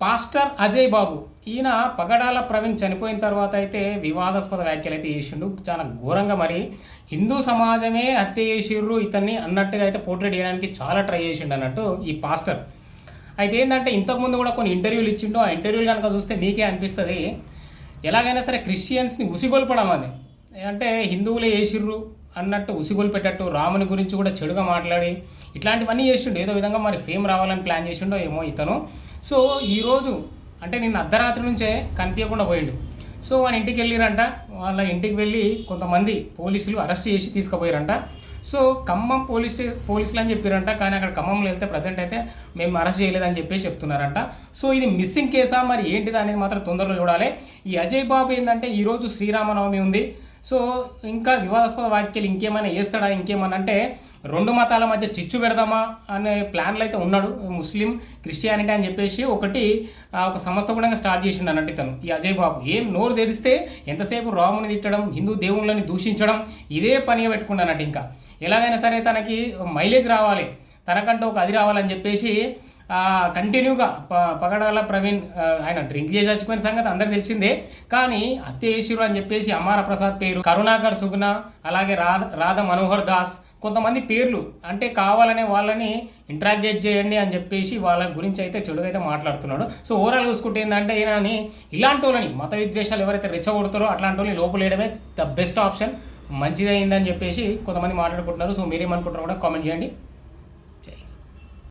Pastor Ajay బాబు ఈయన పగడాల ప్రవీణ్ చనిపోయిన తర్వాత అయితే వివాదాస్పద వ్యాఖ్యలు అయితే చేసిండు. చాలా ఘోరంగా మరి హిందూ సమాజమే హత్య చేసిర్రు ఇతన్ని అన్నట్టుగా అయితే పోర్ట్రేట్ చేయడానికి చాలా ట్రై చేసిండు అన్నట్టు ఈ పాస్టర్. అయితే ఏంటంటే ఇంతకుముందు కూడా కొన్ని ఇంటర్వ్యూలు ఇచ్చిండు. ఆ ఇంటర్వ్యూలు కనుక చూస్తే మీకే అనిపిస్తుంది ఎలాగైనా సరే క్రిస్టియన్స్ని ఉసిగొల్పడం అది. అంటే హిందువులే వేసిర్రు అన్నట్టు ఉసిగొల్పేటట్టు రాముని గురించి కూడా చెడుగా మాట్లాడి ఇట్లాంటివన్నీ చేసిండు. ఏదో విధంగా మరి ఫేమ్ రావాలని ప్లాన్ చేసిండో ఏమో ఇతను. సో ఈరోజు అంటే నిన్న అర్ధరాత్రి నుంచే కనిపించకుండా పోయిండు. సో వాళ్ళ ఇంటికి వెళ్ళిరంట వాళ్ళ ఇంటికి వెళ్ళి కొంతమంది పోలీసులు అరెస్ట్ చేసి తీసుకుపోయారంట. సో ఖమ్మం పోలీస్ స్టే పోలీసులు అని చెప్పారంట కానీ అక్కడ ఖమ్మంలో వెళ్తే ప్రజెంట్ అయితే మేము అరెస్ట్ చేయలేదని చెప్పేసి చెప్తున్నారంట. సో ఇది మిస్సింగ్ కేసా మరి ఏంటిది అనేది మాత్రం తొందరలో చూడాలి. ఈ అజయ్ బాబు ఏంటంటే ఈరోజు శ్రీరామనవమి ఉంది. సో ఇంకా వివాదాస్పద వ్యాఖ్యలు ఇంకేమైనా చేస్తాడా ఇంకేమన్నా అంటే రెండు మతాల మధ్య చిచ్చు పెడదామా అనే ప్లాన్లు అయితే ఉన్నాడు ముస్లిం క్రిస్టియానిటీ అని చెప్పేసి ఒకటి ఒక సంస్థ కూడా స్టార్ట్ చేసిండు అన్నట్టు తను ఈ అజయ్ బాబు. ఏం నోరు తెరిస్తే ఎంతసేపు రాముని తిట్టడం హిందూ దేవుళ్ళని దూషించడం ఇదే పనిగా పెట్టుకున్నాడు అన్నట్టు ఇంకా. ఎలాగైనా సరే తనకి మైలేజ్ రావాలి తనకంటూ ఒక అది రావాలని చెప్పేసి కంటిన్యూగా ప పగడాల ప్రవీణ్ ఆయన డ్రింక్ చేసి చచ్చిపోయిన సంగతి అందరికి తెలిసిందే కానీ అత్యేశ్వరు అని చెప్పేసి అమార ప్రసాద్ పేరు కరుణాకర్ సుగుణ అలాగే రా రాధ మనోహర్ దాస్ కొంతమంది పేర్లు అంటే కావాలనే వాళ్ళని ఇంట్రాగేట్ చేయండి అని చెప్పేసి వాళ్ళ గురించి అయితే చెడుగైతే మాట్లాడుతున్నాడు. సో ఓవరాల్ చూసుకుంటే ఏంటంటే ఈయనని ఇలాంటి వాళ్ళని మత విద్వేషాలు ఎవరైతే రెచ్చగొడతారో అట్లాంటి వాళ్ళని లోపలేయడమే ద బెస్ట్ ఆప్షన్ మంచిదైందని చెప్పేసి కొంతమంది మాట్లాడుకుంటున్నారు. సో మీరేమనుకుంటారు కూడా కామెంట్ చేయండి.